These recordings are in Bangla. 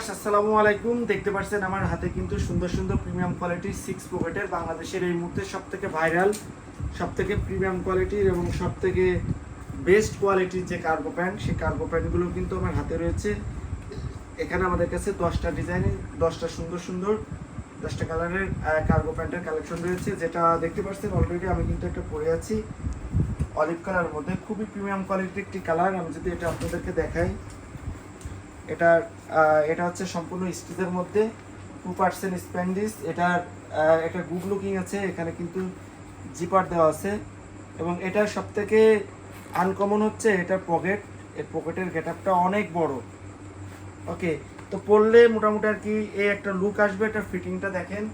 আসসালামু আলাইকুম। দেখতে পাচ্ছেন আমার হাতে কিন্তু সুন্দর সুন্দর প্রিমিয়াম কোয়ালিটির সিক্স পকেটের বাংলাদেশের এই মুহূর্তে সব থেকে ভাইরাল সব থেকে প্রিমিয়াম কোয়ালিটির এবং সব থেকে বেস্ট কোয়ালিটির যে কার্গো প্যান্ট সেই কার্গো প্যান্টগুলো কিন্তু আমার হাতে রয়েছে। এখানে আমাদের কাছে দশটা ডিজাইনের দশটা সুন্দর সুন্দর, দশটা কালারের কার্গো প্যান্টের কালেকশন রয়েছে। যেটা দেখতে পাচ্ছেন অলরেডি আমি কিন্তু একটা পরে আছি। অলিভ কালার মধ্যে খুবই প্রিমিয়াম কোয়ালিটির একটি কালার আমি যদি এটা আপনাদেরকে দেখাই এটা এটা হচ্ছে সম্পূর্ণ স্টিচের মধ্যে টু পার্সেন্ট স্প্যান্ডিস এটার একটা গুড লুকিং আছে, এখানে কিন্তু জিপার দেওয়া আছে, এবং এটা সব থেকে আনকমন হচ্ছে এটার পকেট এই পকেটের গেট আপটা অনেক বড়। ওকে তো পরলে মোটামুটি আর কি এই একটা লুক আসবে, এটার ফিটিংটা দেখেন,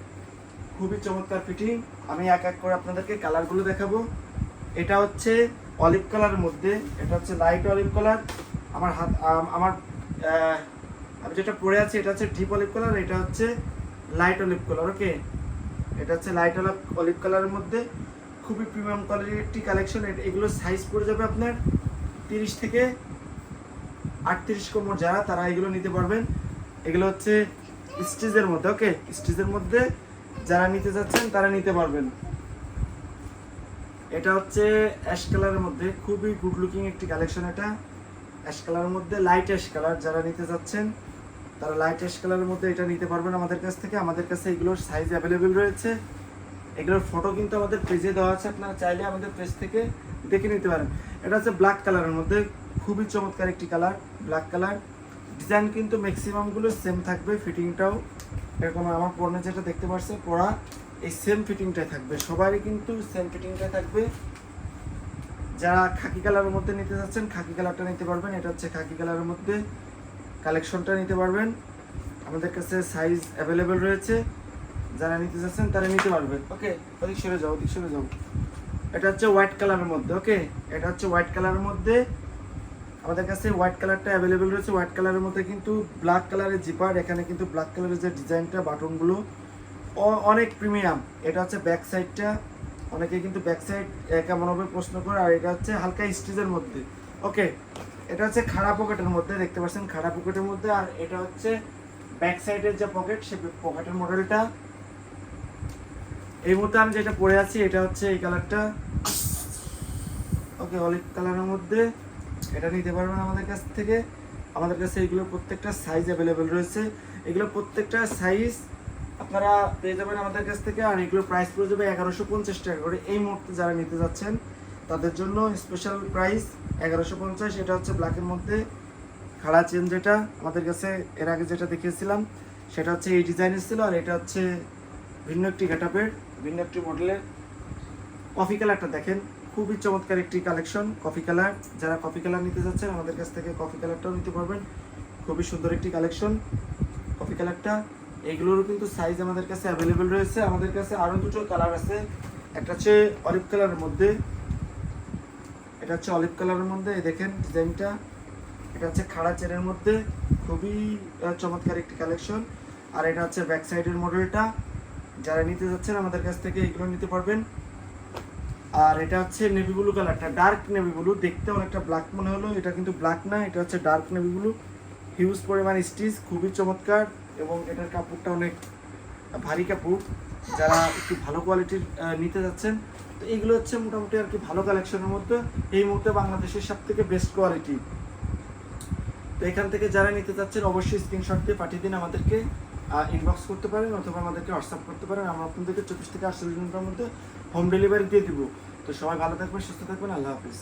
খুবই চমৎকার ফিটিং আমি এক এক করে আপনাদেরকে কালারগুলো দেখাবো। এটা হচ্ছে অলিভ কালারের মধ্যে, এটা হচ্ছে লাইট অলিভ কালার আমার হাত আমার আমি যেটা পরে আছি, এটা হচ্ছে ডিপ অলিভ কালার এটা হচ্ছে লাইট অলিভ কালার ওকে এটা হচ্ছে লাইট অলিভ অলিভ কালারের মধ্যে খুবই প্রিমিয়াম কোয়ালিটির একটি কালেকশন এগুলো সাইজ পড়ে যাবে আপনার তিরিশ থেকে আটত্রিশ কোমর যারা, তারা এগুলো নিতে পারবেন। এগুলো হচ্ছে স্টিচের মধ্যে ওকে স্টিচের মধ্যে যারা নিতে চাচ্ছেন, তারা নিতে পারবেন। এটা হচ্ছে অ্যাশ কালারের মধ্যে, খুবই গুড লুকিং একটি কালেকশন এটা। অ্যাশ কালারের মধ্যে লাইট অ্যাশ কালার যারা নিতে যাচ্ছেন, তারা লাইট অ্যাশ কালারের মধ্যে এটা নিতে পারবেন আমাদের কাছ থেকে। আমাদের কাছে এগুলোর সাইজ অ্যাভেলেবেল রয়েছে। এগুলোর ফটো কিন্তু আমাদের পেজে দেওয়া আছে, আপনারা চাইলে আমাদের পেজ থেকে দেখে নিতে পারেন। এটা হচ্ছে ব্ল্যাক কালারের মধ্যে, খুবই চমৎকার একটি কালার ব্ল্যাক কালার ডিজাইন কিন্তু ম্যাক্সিমামগুলো সেম থাকবে ফিটিংটাও এরকম আমার পণ্য যেটা দেখতে পাচ্ছে পড়া এই সেম ফিটিংটাই থাকবে। সবারই কিন্তু সেম ফিটিংটাই থাকবে। যারা খাকি কালারের মধ্যে নিতে যাচ্ছেন, খাকি কালারটা নিতে পারবেন। এটা হচ্ছে খাকি কালারের মধ্যে কালেকশনটা নিতে পারবেন। আমাদের কাছে সাইজ অ্যাভেলেবেল রয়েছে। যারা নিতে যাচ্ছেন, তারা নিতে পারবেন ওকে ওদিক সরে যাও, ওদিক সরে যাও। এটা হচ্ছে হোয়াইট কালারের মধ্যে ওকে এটা হচ্ছে হোয়াইট কালারের মধ্যে। আমাদের কাছে হোয়াইট কালারটা অ্যাভেলেবেল রয়েছে। হোয়াইট কালারের মধ্যে কিন্তু ব্ল্যাক কালারের জিপার এখানে কিন্তু ব্ল্যাক কালারের যে ডিজাইনটা বাটনগুলো অনেক প্রিমিয়াম এটা হচ্ছে ব্যাক সাইডটা অনেকে কিন্তু ব্যাক সাইড কেমন প্রশ্ন করে, আর এটা হচ্ছে হালকা স্টিচের মধ্যে। ওকে এটা হচ্ছে খাড়া পকেটের মধ্যে, দেখতে পাচ্ছেন খাড়া পকেটের মধ্যে, আর এটা হচ্ছে ব্যাক সাইডের যে পকেট সে পকেটের মডেলটা এই মুহূর্তে আমি যেটা পরে আছি, এটা হচ্ছে এই কালারটা ওকে অলিভ কালারের মধ্যে, এটা নিতে পারবেন আমাদের কাছ থেকে। আমাদের কাছে এগুলো প্রত্যেকটা সাইজ অ্যাভেলেবেল রয়েছে। এগুলো প্রত্যেকটা সাইজ আপনারা পেয়ে যাবেন আমাদের কাছ থেকে, আর এগুলো প্রাইস পড়ে যাবে এগারোশো পঞ্চাশ টাকা করে। এই মুহূর্তে যারা নিতে যাচ্ছেন, তাদের জন্য স্পেশাল প্রাইস এগারোশো পঞ্চাশ। এটা হচ্ছে ব্ল্যাকের মধ্যে খাড়া চেন যেটা, আমাদের কাছে এর আগে যেটা দেখিয়েছিলাম, সেটা হচ্ছে এই ডিজাইনের ছিল, আর এটা হচ্ছে ভিন্ন একটি গেটআপের ভিন্ন একটি মডেলের কফি কালারটা দেখেন, খুবই চমৎকার একটি কালেকশন কফি কালার যারা কফি কালার নিতে যাচ্ছেন, আমাদের কাছ থেকে কফি কালারটাও নিতে পারবেন। খুবই সুন্দর একটি কালেকশন কফি কালারটা এগুলোরও কিন্তু সাইজ আমাদের কাছে অ্যাভেলেবেল রয়েছে। আমাদের কাছে আরও দুটো কালার আছে। একটা হচ্ছে অলিভ কালারের মধ্যে। এটা হচ্ছে অলিভ কালারের মধ্যে। দেখেন ডিজাইনটা এটা হচ্ছে খাড়া চেনের মধ্যে। খুবই চমৎকার একটি কালেকশন আর এটা হচ্ছে ব্যাক সাইডের মডেলটা যারা নিতে যাচ্ছেন আমাদের কাছ থেকে এগুলো নিতে পারবেন। আর এটা হচ্ছে নেভি ব্লু কালারটা ডার্ক নেভি ব্লু দেখতে অনেকটা ব্ল্যাক মনে হলো। এটা কিন্তু ব্ল্যাক না। এটা হচ্ছে ডার্ক নেভি ব্লু হিউজ পরিমাণ স্টিচ খুবই চমৎকার। এবং এটার কাপড়টা অনেক ভারী কাপড়, যারা একটু ভালো কোয়ালিটির নিতে যাচ্ছেন। তো এগুলো হচ্ছে মোটামুটি আর কি ভালো কালেকশনের মধ্যে। এই মুহূর্তে বাংলাদেশের সব থেকে বেস্ট কোয়ালিটি তো এখান থেকে যারা নিতে চাচ্ছেন অবশ্যই স্ক্রিনশট দিয়ে পাঠিয়ে দিন আমাদেরকে ইনবক্স করতে পারেন অথবা আমাদেরকে হোয়াটসঅ্যাপ করতে পারেন। আমরা আপনাদেরকে চব্বিশ থেকে আটচল্লিশ ঘণ্টার মধ্যে হোম ডেলিভারি দিয়ে দিব। তো সবাই ভালো থাকবেন, সুস্থ থাকবেন। আল্লাহ হাফিজ।